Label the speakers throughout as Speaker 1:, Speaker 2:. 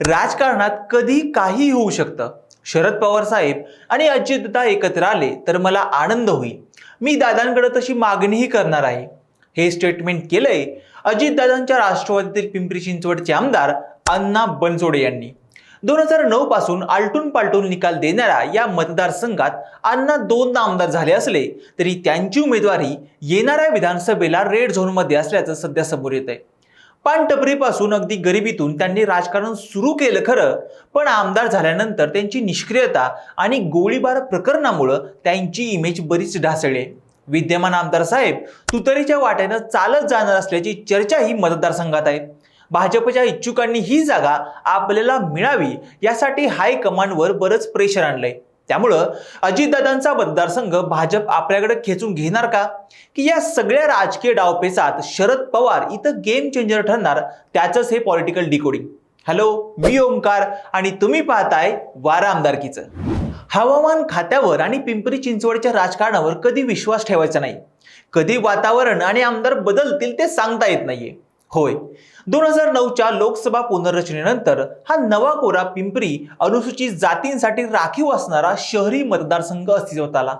Speaker 1: राजकारणात कधी काही होऊ शकतं. शरद पवार साहेब आणि अजितदा एकत्र आले तर मला आनंद होईल. मी दादांकडे तशी मागणीही करणार आहे. हे स्टेटमेंट केलंय अजितदादांच्या राष्ट्रवादीतील पिंपरी चिंचवडचे आमदार अण्णा बनसोडे यांनी. दोन हजार नऊ पासून आलटून पालटून निकाल देणाऱ्या या मतदारसंघात अण्णा दोनदा आमदार झाले असले तरी त्यांची उमेदवारी येणाऱ्या विधानसभेला रेड झोनमध्ये असल्याचं सध्या समोर येत आहे पानटपरीपासून अगदी गरिबीतून त्यांनी राजकारण सुरू केलं खरं पण आमदार झाल्यानंतर त्यांची निष्क्रियता आणि गोळीबार प्रकरणामुळं त्यांची इमेज बरीच ढासळली आहे. विद्यमान आमदार साहेब तुतरीच्या वाट्यानं चालत जाणार असल्याची चर्चा ही मतदारसंघात आहे भाजपच्या इच्छुकांनी ही जागा आपल्याला मिळावी यासाठी हायकमांडवर बरंच प्रेशर आणलंय त्यामुळं अजितदादांचा मतदारसंघ भाजप आपल्याकडे खेचून घेणार का? की या सगळ्या राजकीय डावपेचात शरद पवार इथं गेम चेंजर ठरणार त्याचंच हे पॉलिटिकल डिकोडिंग हॅलो मी ओमकार आणि तुम्ही पाहताय वारा आमदारकीचं. हवामान खात्यावर आणि पिंपरी चिंचवडच्या राजकारणावर कधी विश्वास ठेवायचा नाही? कधी वातावरण आणि आमदार बदलतील ते सांगता येत नाहीये. होय. दोन हजार नऊच्या लोकसभा पुनर्रचनेनंतर हा नवा कोरा पिंपरी अनुसूचित जातींसाठी राखीव असणारा शहरी मतदारसंघ अस्तित्वात आला.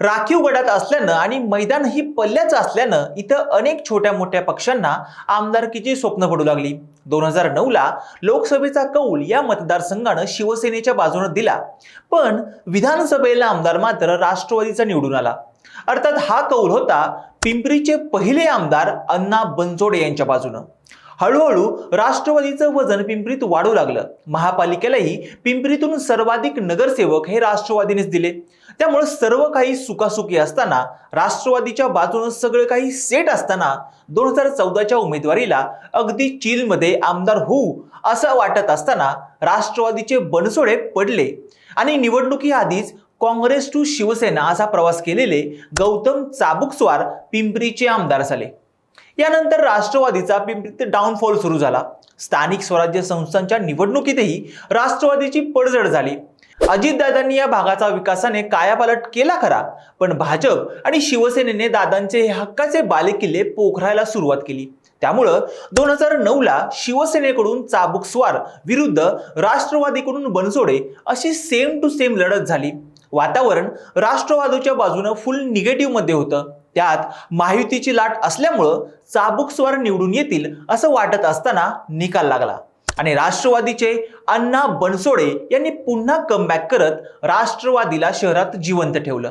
Speaker 1: राखीव गडात असल्यानं आणि मैदान ही पल्ल्याचं असल्यानं इथं अनेक छोट्या मोठ्या पक्षांना आमदारकीची स्वप्न पडू लागली. दोन हजार नऊला लोकसभेचा कौल या मतदारसंघानं शिवसेनेच्या बाजूनं दिला. पण विधानसभेला आमदार मात्र राष्ट्रवादीचा निवडून आला. अर्थात हा कौल होता पिंपरीचे पहिले आमदार अण्णा बनसोडे यांच्या बाजूनं. हळूहळू राष्ट्रवादीचं वजन पिंपरीत वाढू लागलं. महापालिकेलाही पिंपरीतून सर्वाधिक नगरसेवक हे राष्ट्रवादीनेच दिले. त्यामुळे सर्व काही सुखासुखी असताना राष्ट्रवादीच्या बाजूनं सगळं काही सेट असताना दोन हजार चौदाच्या उमेदवारीला अगदी चीलमध्ये आमदार होऊ असं वाटत असताना राष्ट्रवादीचे बनसोडे पडले. आणि निवडणुकीआधीच काँग्रेस टू शिवसेना असा प्रवास केलेले गौतम चाबुकस्वार पिंपरीचे आमदार झाले. यानंतर राष्ट्रवादीचा पिंपरीत डाऊनफॉल सुरू झाला. स्थानिक स्वराज्य संस्थांच्या निवडणुकीतही राष्ट्रवादीची पडझड झाली. अजितदादांनी या भागाचा विकासाने कायापालट केला खरा पण भाजप आणि शिवसेनेने दादांचे हे हक्काचे बालेकिल्ले पोखरायला सुरुवात केली. त्यामुळं दोन हजार नऊला शिवसेनेकडून चाबुकस्वार विरुद्ध राष्ट्रवादीकडून बनसोडे अशी सेम टू सेम लढत झाली. वातावरण राष्ट्रवादीच्या बाजूनं फुल निगेटिव्हमध्ये होतं. त्यात महायुतीची लाट असल्यामुळं चाबुकस्वार निवडून येतील असं वाटत असताना निकाल लागला. आणि राष्ट्रवादीचे अण्णा बनसोडे यांनी पुन्हा कमबॅक करत राष्ट्रवादीला शहरात जिवंत ठेवलं.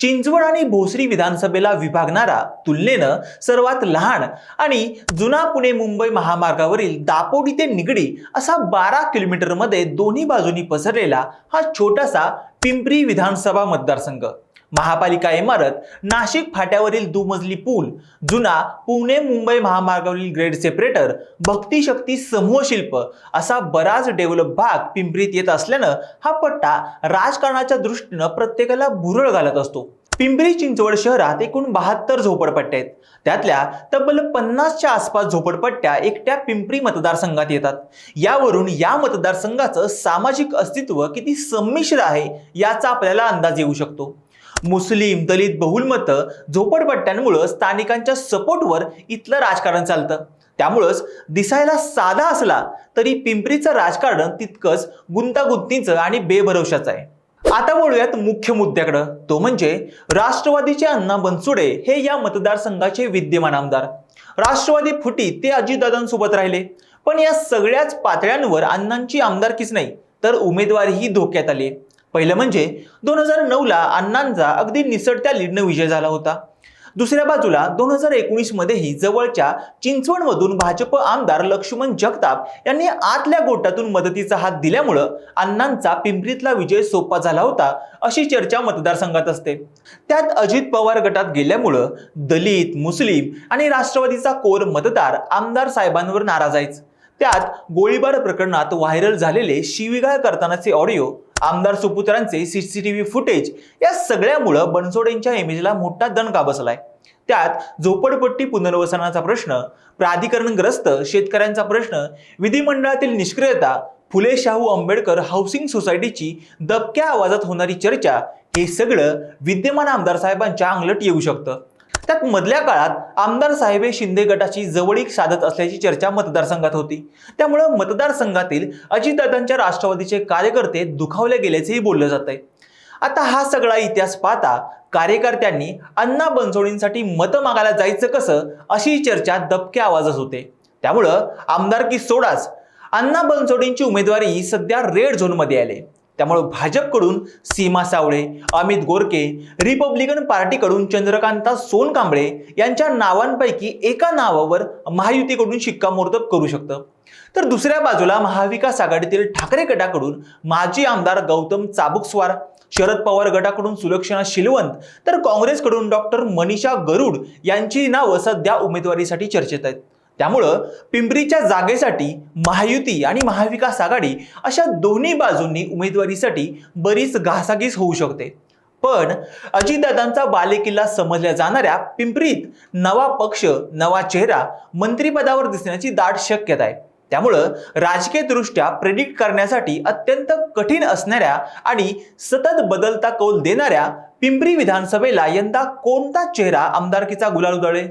Speaker 1: चिंचवड आणि भोसरी विधानसभेला विभागणारा तुलनेनं सर्वात लहान आणि जुना पुणे मुंबई महामार्गावरील दापोडी ते निगडी असा बारा किलोमीटरमध्ये दोन्ही बाजूनी पसरलेला हा छोटासा पिंपरी विधानसभा मतदारसंघ. महापालिका इमारत नाशिक फाट्यावरील दुमजली पूल जुना पुणे मुंबई महामार्गावरील ग्रेड सेपरेटर भक्तिशक्ती समूह शिल्प असा बराच डेव्हलप भाग पिंपरीत येत असल्यानं हा पट्टा राजकारणाच्या दृष्टीनं प्रत्येकाला भुरळ घालत असतो. पिंपरी चिंचवड शहरात एकूण बहात्तर झोपडपट्ट्या आहेत. त्यातल्या तब्बल पन्नासच्या आसपास झोपडपट्ट्या एकट्या पिंपरी मतदारसंघात येतात. यावरून या मतदारसंघाचं सामाजिक अस्तित्व किती संमिश्र आहे याचा आपल्याला अंदाज येऊ शकतो. मुस्लिम दलित बहुलमतं झोपडपट्ट्यांमुळं स्थानिकांच्या सपोर्टवर इथलं राजकारण चालतं. त्यामुळंच दिसायला साधा असला तरी पिंपरीचं राजकारण तितकंच गुंतागुंतीचं आणि बेभरवशाचं आहे. आता बोलूयात मुख्य मुद्द्याकडं. तो म्हणजे राष्ट्रवादीचे अण्णा बनसुडे हे या मतदारसंघाचे विद्यमान आमदार. राष्ट्रवादी फुटी ते अजितदादांसोबत राहिले. पण या सगळ्याच पातळ्यांवर अण्णांची आमदारकीच नाही तर उमेदवारीही धोक्यात आली पहिलं म्हणजे दोन हजार नऊला अण्णांचा अगदी निसटत्या लीडनं विजय झाला होता. दुसऱ्या बाजूला दोन हजार एकोणीसमध्येही जवळच्या चिंचवडमधून भाजप आमदार लक्ष्मण जगताप यांनी आतल्या गोटातून मदतीचा हात दिल्यामुळं अण्णांचा पिंपरीतला विजय सोपा झाला होता अशी चर्चा मतदारसंघात असते. त्यात अजित पवार गटात गेल्यामुळं दलित मुस्लिम आणि राष्ट्रवादीचा कोर मतदार आमदार साहेबांवर नाराज आहेच त्यात गोळीबार प्रकरणात व्हायरल झालेले शिवीगाळ करतानाचे ऑडिओ आमदार सुपुत्रांचे सीसीटीव्ही फुटेज या सगळ्यामुळं बनसोडेंच्या इमेजला मोठा दणका बसलाय? त्यात झोपडपट्टी पुनर्वसनाचा प्रश्न प्राधिकरणग्रस्त शेतकऱ्यांचा प्रश्न विधिमंडळातील निष्क्रियता फुले शाहू आंबेडकर हाऊसिंग सोसायटीची दबक्या आवाजात होणारी चर्चा हे सगळं विद्यमान आमदार साहेबांच्या अंगलट येऊ शकतं. त्यात मधल्या काळात आमदार साहेब शिंदे गटाची जवळीक साधत असल्याची चर्चा मतदारसंघात होती. त्यामुळं मतदारसंघातील अजितदादांच्या राष्ट्रवादीचे कार्यकर्ते दुखावले गेल्याचेही बोललं जात आहे आता हा सगळा इतिहास पाहता कार्यकर्त्यांनी अण्णा बनसोडींसाठी मतं मागायला जायचं कसं अशी चर्चा दबक्या आवाजात होते. त्यामुळं आमदारकी सोडाच अण्णा बनसोडींची उमेदवारी सध्या रेड झोनमध्ये आले त्यामुळं भाजपकडून सीमा सावळे अमित गोरके रिपब्लिकन पार्टीकडून चंद्रकांता सोनकांबळे यांच्या नावांपैकी एका नावावर महायुतीकडून शिक्कामोर्तब करू शकतं. तर दुसऱ्या बाजूला महाविकास आघाडीतील ठाकरे गटाकडून माजी आमदार गौतम चाबुकस्वार शरद पवार गटाकडून सुलक्षणा शिलवंत तर काँग्रेसकडून डॉक्टर मनीषा गरुड यांची नावं सध्या उमेदवारीसाठी चर्चेत आहेत. त्यामुळं पिंपरीच्या जागेसाठी महायुती आणि महाविकास आघाडी अशा दोन्ही बाजूंनी उमेदवारीसाठी बरीच घासाघीस होऊ शकते. पण अजितदादांचा बालेकिल्ला समजल्या जाणाऱ्या पिंपरीत नवा पक्ष नवा चेहरा मंत्रिपदावर दिसण्याची दाट शक्यता आहे. त्यामुळं राजकीयदृष्ट्या प्रेडिक्ट करण्यासाठी अत्यंत कठीण असणाऱ्या आणि सतत बदलता कौल देणाऱ्या पिंपरी विधानसभेला यंदा कोणता चेहरा आमदारकीचा गुलाल उधळेल?